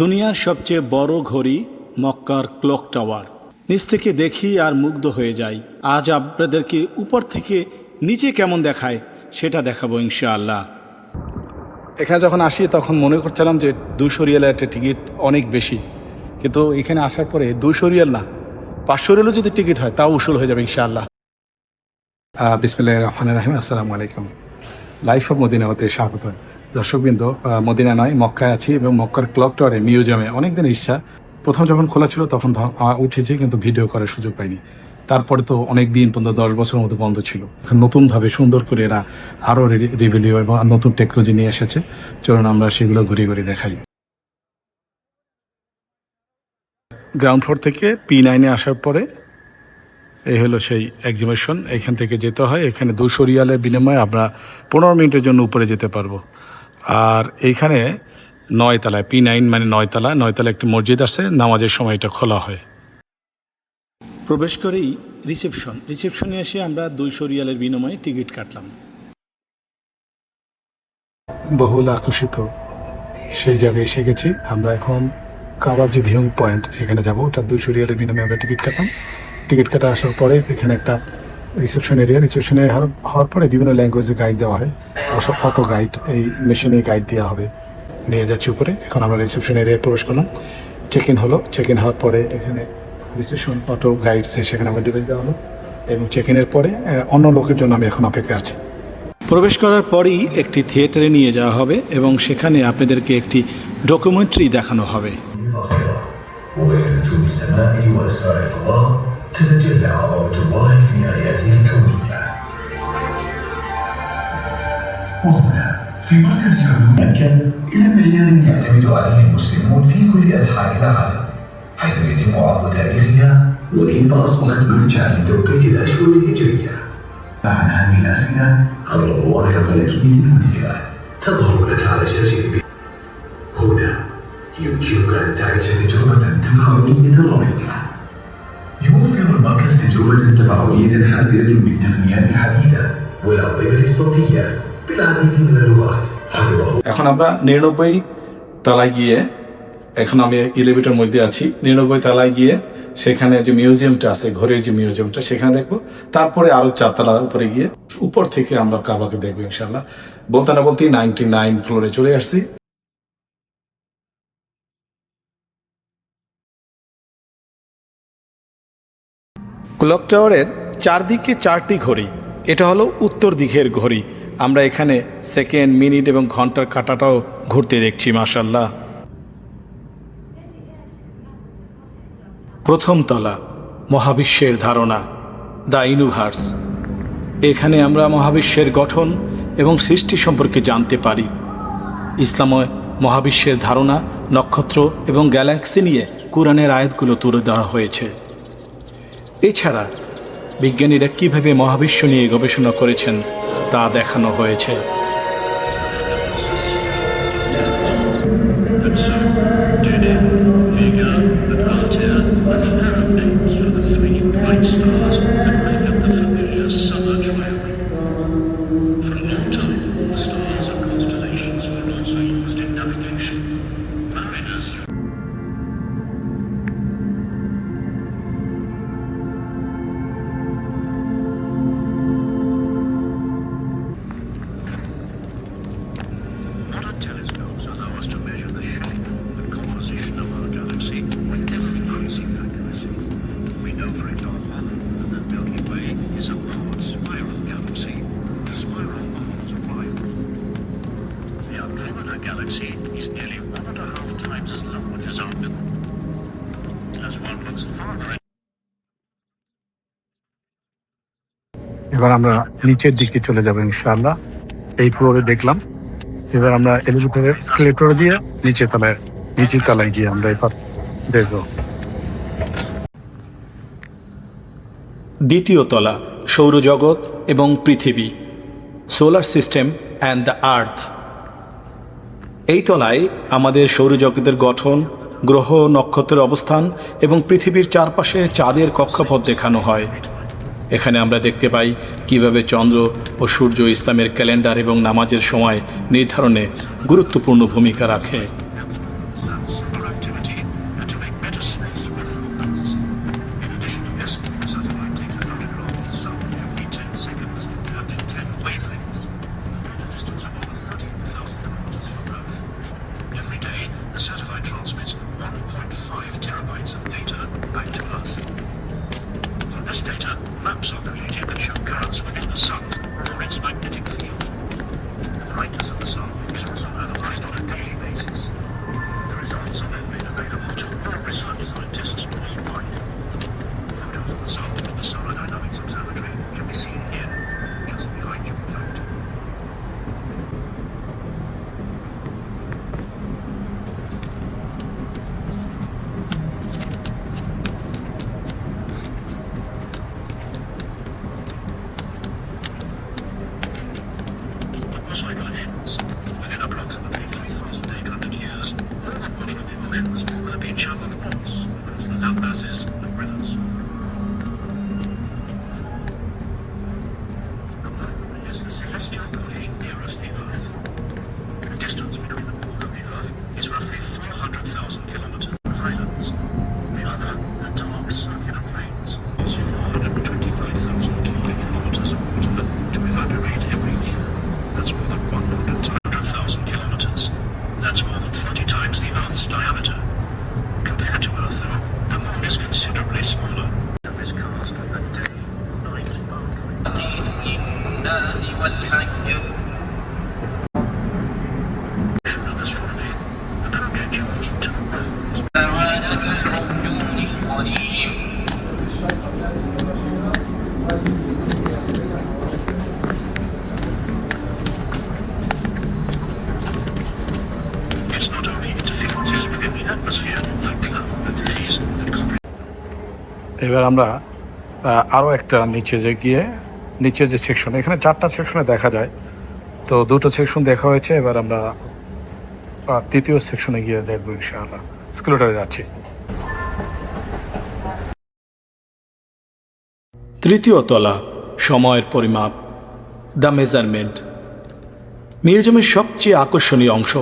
দুনিয়ার সবচেয়ে বড় ঘড়ি মক্কার ক্লক টাওয়ার। নিচ থেকে দেখি আর মুগ্ধ হয়ে যাই। আজ আপনাদেরকে উপর থেকে নিচে কেমন দেখায়, সেটা দেখাবো ইনশাআল্লাহ। এখানে যখন আসি, তখন মনে করছিলাম যে দুশো রিয়ালের একটা টিকিট অনেক বেশি। কিন্তু এখানে আসার পরে দুশো রিয়াল না, পাঁচশো রিয়ালও যদি টিকিট হয়, তাও উসুল হয়ে যাবে ইনশাআল্লাহ। বিসমিল্লাহ রহমান রাহিম। আসসালামু আলাইকুম। লাইফ অফ মদিনা হতে স্বাগত। দর্শকবৃন্দ মদিনা নয়, মক্কায় আছি এবং মক্কার ক্লক টাওয়ারে মিউজিয়ামে অনেক দিনের ইচ্ছা প্রথম যখন খোলা ছিল, তখন উঠেছি, কিন্তু ভিডিও করার সুযোগ পাইনি। তারপরে তো অনেক দিন পর্যন্ত দশ বছরের মতো বন্ধ ছিল। নতুনভাবে সুন্দর করে এরা আরও রিভিলিউ এবং নতুন টেকনোলজি নিয়ে এসেছে। চলুন আমরা সেগুলো ঘুরে ঘুরে দেখাই। গ্রাউন্ড ফ্লোর থেকে পি নাইনে আসার পরে এই হলো সেই এক্সিবিশন এখান থেকে যেতে হয়। এখানে দুশো রিয়ালের বিনিময়ে আমরা পনেরো মিনিটের জন্য উপরে যেতে পারব। আর এইখানে নয়তলায় পি নাইন মানে নয়তলা নয়তলা একটি মসজিদ আছে। নামাজের সময় এটা খোলা হয়। প্রবেশ করেই রিসেপশন রিসেপশনে এসে আমরা দুইশো রিয়ালের বিনিময়ে টিকিট কাটলাম। বহুল আকর্ষিত সেই জায়গায় এসে গেছি। আমরা এখন কাবার যে ভিউং পয়েন্ট, সেখানে যাব। ওটা দুইশো রিয়ালের বিনিময়ে আমরা টিকিট কাটলাম। টিকিট কাটা আসার পরে এখানে একটা রিসেপশন এরিয়া রিসেপশনে হওয়ার পরে বিভিন্ন ল্যাঙ্গুয়েজে গাইড দেওয়া হয়। অবশ্য অটো গাইড এই মেশিনে গাইড দেওয়া হবে। নিয়ে যাচ্ছি উপরে। এখন আমরা রিসেপশন এরিয়ায় প্রবেশ করলাম। চেক ইন হলো। চেক ইন হওয়ার পরে এখানে রিসেপশন অটো গাইডসে সেখানে আমরা ডিভাইস দেওয়া হলো। এবং চেক ইনের পরে অন্য লোকের জন্য আমি এখন অপেক্ষা আছি। প্রবেশ করার পরেই একটি থিয়েটারে নিয়ে যাওয়া হবে এবং সেখানে আপনাদেরকে একটি ডকুমেন্টারি দেখানো হবে। تتجلى عظمة الله في آياته الكونية. وهنا في مركز علوم مكة إلى معيار يعتمد عليه المسلمون في كل أنحاء العالم حيث يتم عرض تاريخها وكيف أصبحت مرجعا لتوقيت الأشهر الهجرية. عن هذه الأسئلة عبر ظواهر فلكية مثيرة تظهر لك على شاشة هنا يمكنك أن تعيش تجربة بالتقنيات الحديثة والأنظمة الصوتية بالعديد من اللغات. حفظه এখন আমরা নিরানব্বই তলায় গিয়ে এখন আমি এলিভেটর মধ্যে আছি নিরানব্বই তলায় গিয়ে সেখানে যে মিউজিয়ামটা আছে ঘরের যে মিউজিয়ামটা সেখানে দেখবো তারপরে আরো চারতলা উপরে গিয়ে উপর থেকে আমরা কাবাকে দেখবো ইনশাল্লাহ বলতে না বলতেই নাইনটি নাইন ফ্লোরে চলে আসছি ক্লক টাওয়ারের চারদিকে চারটি ঘড়ি। এটা হলো উত্তর দিকের ঘড়ি। আমরা এখানে সেকেন্ড মিনিট এবং ঘণ্টার কাটাটাও ঘুরতে দেখছি মাসাল্লাহ প্রথম তলা, মহাবিশ্বের ধারণা, দ্য ইউনিভার্স। এখানে আমরা মহাবিশ্বের গঠন এবং সৃষ্টি সম্পর্কে জানতে পারি। ইসলাময় মহাবিশ্বের ধারণা, নক্ষত্র এবং গ্যালাক্সি নিয়ে কোরআনের আয়াতগুলো তুলে দেওয়া হয়েছে। এছাড়া বিজ্ঞানীরা কীভাবে মহাবিশ্ব নিয়ে গবেষণা করেছেন তা দেখানো হয়েছে। এবার আমরা নিচের দিকে চলে যাব ইনশাআল্লাহ। এই ফ্লোরে দেখলাম। এবার আমরা এলিভেটরের স্কেলেটর দিয়ে নিচে তলায়, নিচের তলায় গিয়ে আমরা এবার দেখব। দ্বিতীয় তলা, সৌরজগৎ এবং পৃথিবী solar system and the earth এই তলায় আমাদের সৌরজগতের গঠন, গ্রহ, নক্ষত্রের অবস্থান এবং পৃথিবীর চারপাশে চাঁদের কক্ষপথ দেখানো হয়। এখানে আমরা দেখতে পাই কীভাবে চন্দ্র ও সূর্য ইসলামের ক্যালেন্ডার এবং নামাজের সময় নির্ধারণে গুরুত্বপূর্ণ ভূমিকা রাখে। এবার আমরা আরও একটা নিচে যে গিয়ে, নিচে যে সেকশন এখানে চারটা সেকশনে দেখা যায়। তো দুটো সেকশন দেখা হয়েছে, এবার আমরা তৃতীয় সেকশনে গিয়ে দেখব ইনশাআল্লাহ। স্কুলেটারে যাচ্ছি। তৃতীয় তলা, সময়ের পরিমাপ, দ্য মেজারমেন্ট। মিউজিয়ামের সবচেয়ে আকর্ষণীয় অংশ।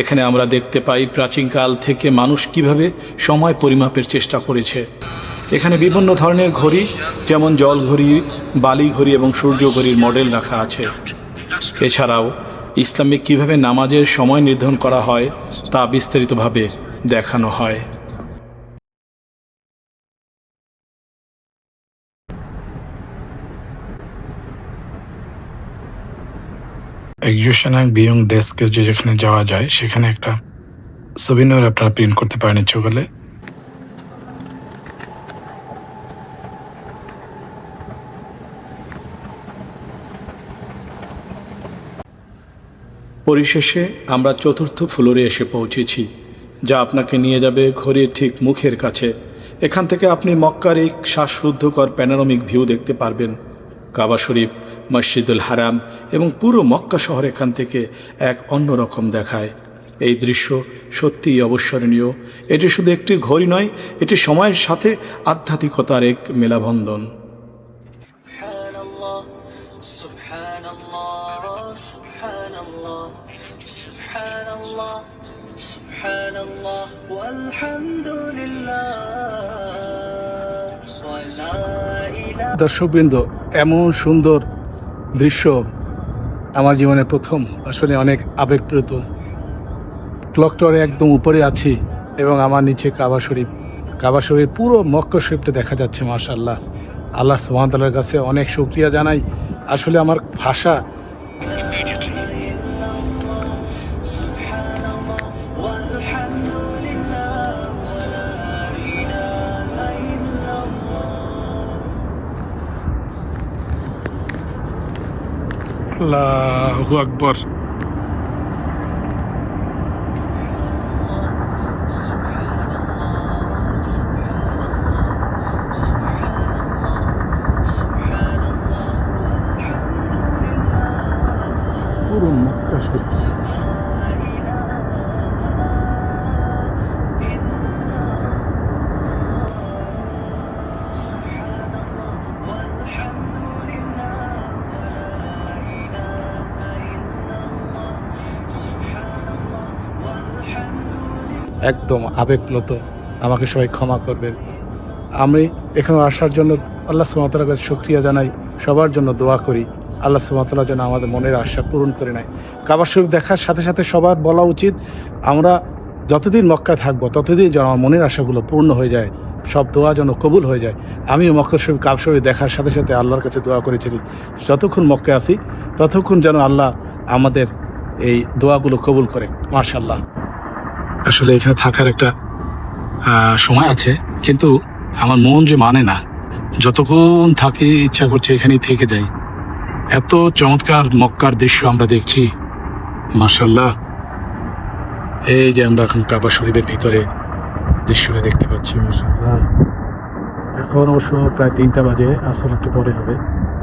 এখানে আমরা দেখতে পাই প্রাচীনকাল থেকে মানুষ কীভাবে সময় পরিমাপের চেষ্টা করেছে। এখানে বিভিন্ন ধরনের ঘড়ি, যেমন জল ঘড়ি বালি ঘড়ি এবং সূর্য ঘড়ির মডেল রাখা আছে। এছাড়াও, ইসলামে কীভাবে নামাজের সময় নির্ধারণ করা হয় তা বিস্তারিতভাবে দেখানো হয়। এক্সিবিশন অ্যান্ড বিয়ং ডেস্কে যেখানে যাওয়া যায়, সেখানে একটা ছবিনর আপনারা প্রিন্ট করতে পারেন ইচ্ছে পরিশেষে আমরা চতুর্থ ফ্লোরে এসে পৌঁছেছি, যা আপনাকে নিয়ে যাবে ঘড়ির ঠিক মুখের কাছে। এখান থেকে আপনি মক্কার এই শ্বাসরুদ্ধকর প্যানোরামিক ভিউ দেখতে পারবেন। কাবা শরীফ, মসজিদুল হারাম এবং পুরো মক্কা শহর এখান থেকে এক অন্যরকম দেখায়। এই দৃশ্য সত্যিই অবস্মরণীয়। এটি শুধু একটি ঘড়ি নয়, এটি সময়ের সাথে আধ্যাত্মিকতার এক মেলাবন্ধন। الله سبحان الله سبحان الله والحمد لله ولا إله দর্শকবৃন্দ এমন সুন্দর দৃশ্য আমার জীবনে প্রথম আসলে অনেক আবেগপ্রত ক্লক টাওয়ারে একদম উপরে আছি এবং আমার নিচে কাবা শরীফ কাবা শরীফ পুরো মক্কা শরীফটা দেখা যাচ্ছে মাশাল্লাহ আল্লাহ সুহামতাল্লার কাছে অনেক শুক্রিয়া জানাই আসলে আমার ভাষা الله اكبر Oh, my gosh. একদম আবেগপ্লত। আমাকে সবাই ক্ষমা করবেন। আমি এখানে আসার জন্য আল্লাহ সুমাতার কাছে শুক্রিয়া জানাই। সবার জন্য দোয়া করি। আল্লাহ সুমাতালা যেন আমাদের মনের আশা পূরণ করে নেয়। কাবার শরীফ দেখার সাথে সাথে সবার বলা উচিত, আমরা যতদিন মক্কায় থাকব, ততদিন যেন আমার মনের আশাগুলো পূর্ণ হয়ে যায়। সব দোয়া যেন কবুল হয়ে যায়। আমিও মক্কা শরীফ কাব শরীফ দেখার সাথে সাথে আল্লাহর কাছে দোয়া করেছিলি যতক্ষণ মক্কায় আসি ততক্ষণ যেন আল্লাহ আমাদের এই দোয়াগুলো কবুল করে। মার্শাল্লাহ আসলে এখানে থাকার একটা সময় আছে। কিন্তু আমার মন যে মানে না, যতক্ষণ থাকি ইচ্ছা করছে এখানেই থেকে যাই। এত চমৎকার মক্কার দৃশ্য আমরা দেখছি। মার্শাল্লাহ এই যে আমরা এখন কাবা শরীফের ভিতরে দৃশ্যটা দেখতে পাচ্ছি মার্শাল্লাহ এখন অবশ্য প্রায় তিনটা বাজে আসল একটু পরে হবে।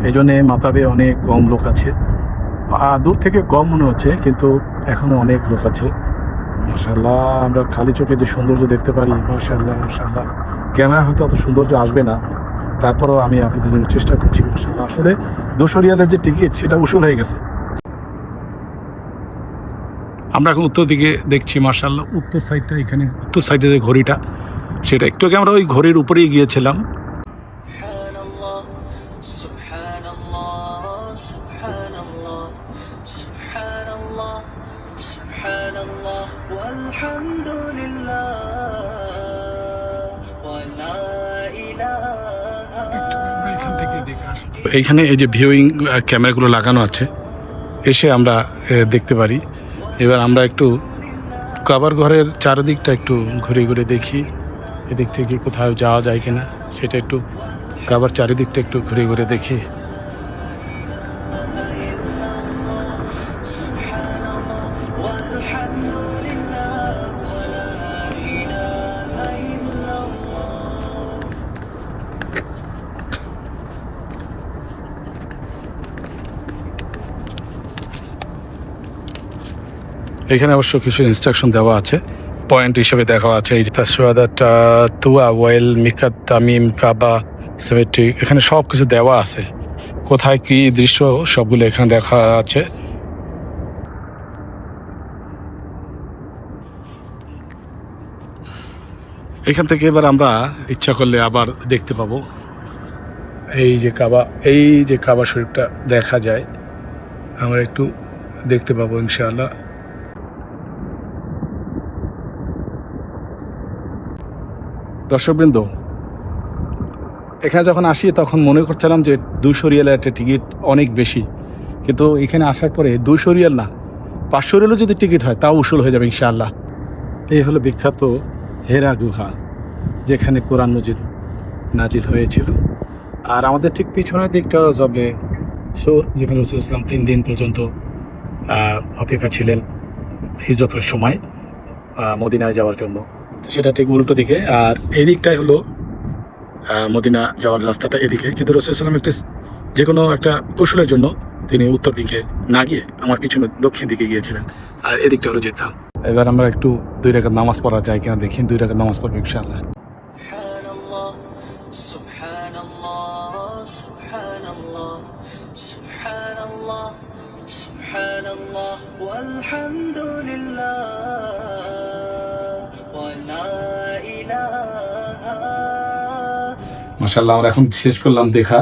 এই জন্যে মাতাবে অনেক কম লোক আছে। দূর থেকে কম মনে হচ্ছে, কিন্তু এখনও অনেক লোক আছে। মাশাল্লাহ আমরা খালি চোখে যে সৌন্দর্য দেখতে পারি মাশাল্লাহ মাশাল্লাহ ক্যামেরা হয়তো অত সৌন্দর্য আসবে না, তারপরেও আমি আপনাদের জন্য চেষ্টা করছি মাশাল্লাহ আসলে দুশো রিয়ালের যে টিকিট সেটা উসুল হয়ে গেছে। আমরা এখন উত্তর দিকে দেখছি মার্শাল্লাহ উত্তর সাইডটা এখানে, উত্তর সাইডে যে ঘড়িটা, সেটা একটু আগে আমরা ওই ঘড়ির উপরেই গিয়েছিলাম। এইখানে এই যে ভিউইং ক্যামেরাগুলো লাগানো আছে, এসে আমরা দেখতে পারি। এবার আমরা একটু কাবার ঘরের চারিদিকটা একটু ঘুরে ঘুরে দেখি, এদিক থেকে কোথাও যাওয়া যায় কিনা, সেটা একটু কাবার চারিদিকটা একটু ঘুরে ঘুরে দেখি। এখানে অবশ্য কিছু ইনস্ট্রাকশন দেওয়া আছে। পয়েন্ট হিসেবে দেখা আছে, এই যে তাসওয়াদাটা, তুয়া ওয়েল মিকাত, তামিম, কাবা, সেমেট্রি, এখানে সব কিছু দেওয়া আছে। কোথায় কি দৃশ্য, সবগুলো এখানে দেখা আছে। এখান থেকে এবার আমরা ইচ্ছা করলে আবার দেখতে পাবো। এই যে কাবা, এই যে কাবা শরীফটা দেখা যায়, আমরা একটু দেখতে পাবো ইনশাআল্লাহ। দর্শকবৃন্দ, এখানে যখন আসি তখন মনে করছিলাম যে দুশো রিয়ালের একটা টিকিট অনেক বেশি। কিন্তু এখানে আসার পরে দুশো রিয়াল না, পাঁচশো রিয়ালও যদি টিকিট হয় তাও উসুল হয়ে যাবে ইনশাআল্লাহ। এই হলো বিখ্যাত হেরা গুহা, যেখানে কোরআন মজিদ নাজিল হয়েছিল। আর আমাদের ঠিক পিছনের দিকটা জবে সোর, যেখানে রসুল ইসলাম তিন দিন পর্যন্ত অপেক্ষা ছিলেন হিজরতের সময় মদিনায় যাওয়ার জন্য। সেটা ঠিক উল্টো দিকে। আর এই দিকটাই হলো মদিনা যাওয়ার রাস্তাটা এদিকে। কিন্তু রসুলাম একটি, যে কোনো একটা কৌশলের জন্য তিনি উত্তর দিকে না গিয়ে আমার পিছনে দক্ষিণ দিকে গিয়েছিলেন। আর এদিকটা হলো যেতাম এবার আমরা একটু দুই রেখার নামাজ পড়া যায় কিনা দেখি, দুই রেখার নামাজ পড়ব ইনশাআল্লাহ। মাশাআল্লাহ আমরা এখন শেষ করলাম দেখা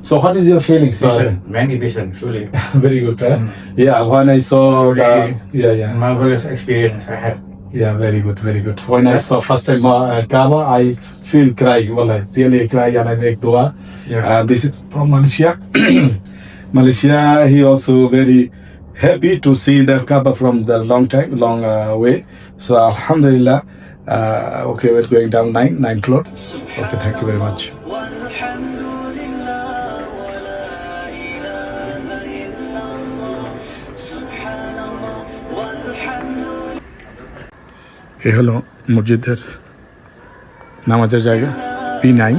So what is your feelings? Patient, many patient, truly. Very good, right? Yeah, when I saw the yeah, yeah. Marvelous experience I had. Yeah, very good, very good. When I saw first time uh, Kaaba, I feel cry. Well, I really cry and I make dua. Yeah. Uh, this is from Malaysia. Malaysia, he also very happy to see the Kaaba from the long time, long uh, way. So Alhamdulillah. Uh, okay, we're going down nine, nine floor. Okay, thank you very much. এই হলো মসজিদের নামাজের জায়গা P nine